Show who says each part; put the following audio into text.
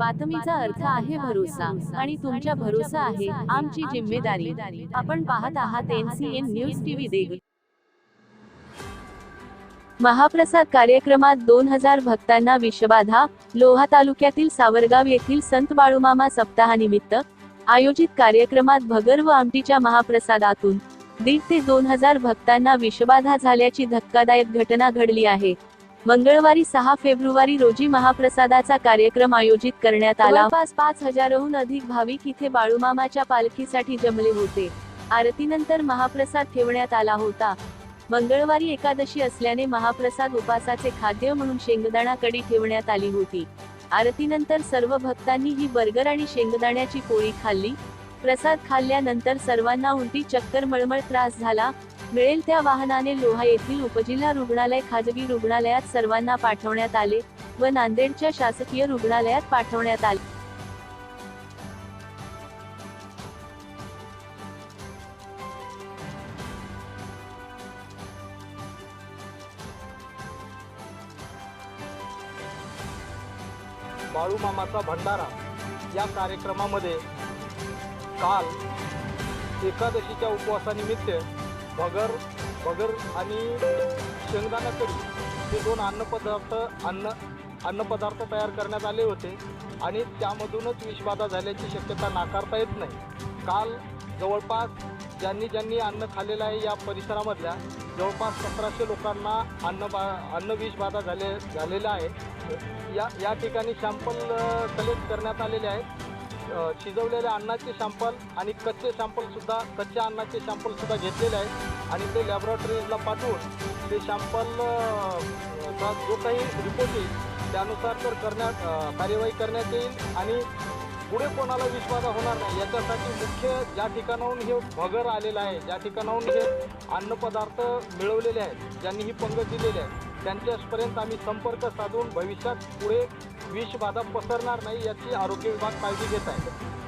Speaker 1: बातमीचा अर्थ आहे भरोसा आणि तुमच्या भरोसा आहे आमची जिम्मेदारी. आपण पाहत आहात एनसीएन न्यूज टीव्ही देग महाप्रसाद कार्यक्रमात दोन हजार भक्तांना विषबाधा. लोहा तालुक्यातील सावरगाव येथील संत बाळूमामा सप्ताहानिमित्त आयोजित कार्यक्रमात भगर व आमटीच्या महाप्रसादातून दीड ते दोन हजार भक्तांना विषबाधा झाल्याची धक्कादायक घटना घडली आहे. मंगळवारी सहा फेब्रुवारी रोजी महाप्रसादाचा कार्यक्रम आयोजित करण्यात आला. जवळपास पाच हजारहून अधिक भाविक इथे बाळूमामाच्या पालखीसाठी जमले होते. आरतीनंतर महाप्रसाद ठेवण्यात आला होता. मंगळवारी एकादशी असल्याने महाप्रसाद उपासाचे खाद्य म्हणून शेंगदाणा कडी ठेवण्यात आली होती. आरतीनंतर सर्व भक्तांनी ही बर्गर आणि शेंगदाण्याची पोळी खाल्ली. प्रसाद खाल्ल्यानंतर सर्वांना उलटी चक्कर मळमळ त्रास झाला. मिळेल त्या वाहनाने लोहा येथील उपजिल्हा रुग्णालय खाजगी रुग्णालयात सर्वांना पाठवण्यात आले व नांदेडच्या शासकीय रुग्णालयात पाठवण्यात आले.
Speaker 2: बाळूमामाचा भंडारा या कार्यक्रमामध्ये काल एकादशीच्या उपवासानिमित्त भगर भगर आणि शेंगदाणा कढी हे दोन अन्नपदार्थ अन्न अन्नपदार्थ तयार करण्यात आले होते. आणि त्यामधूनच विषबाधा झाल्याची शक्यता नाकारता येत नाही. काल जवळपास ज्यांनी ज्यांनी अन्न खाल्लेलं आहे या परिसरामधल्या जवळपास सतराशे लोकांना अन्न बा अन्न विषबाधा झाले झालेलं आहे. या या ठिकाणी सॅम्पल कलेक्ट करण्यात आलेले आहेत. शिजवलेल्या अन्नाचे सॅम्पल आणि कच्चे सॅम्पलसुद्धा कच्च्या अन्नाचे सॅम्पलसुद्धा घेतलेले आहेत. आणि ते लॅबोरेटरीजला पाठवून ते सॅम्पलचा जो काही रिपोर्ट येईल त्यानुसार तर करण्यात कार्यवाही करण्यात येईल आणि पुढे कोणाला विश्वास होणार नाही? याच्यासाठी मुख्य ज्या ठिकाणाहून हे भगर आलेलं आहे ज्या ठिकाणाहून हे अन्नपदार्थ मिळवलेले आहेत ज्यांनी ही पंगत दिलेली आहे त्यांच्यापर्यंत आम्ही संपर्क साधून भविष्यात पुढे विषबाधा पसरणार नाही याची आरोग्य विभाग काळजी घेत आहे.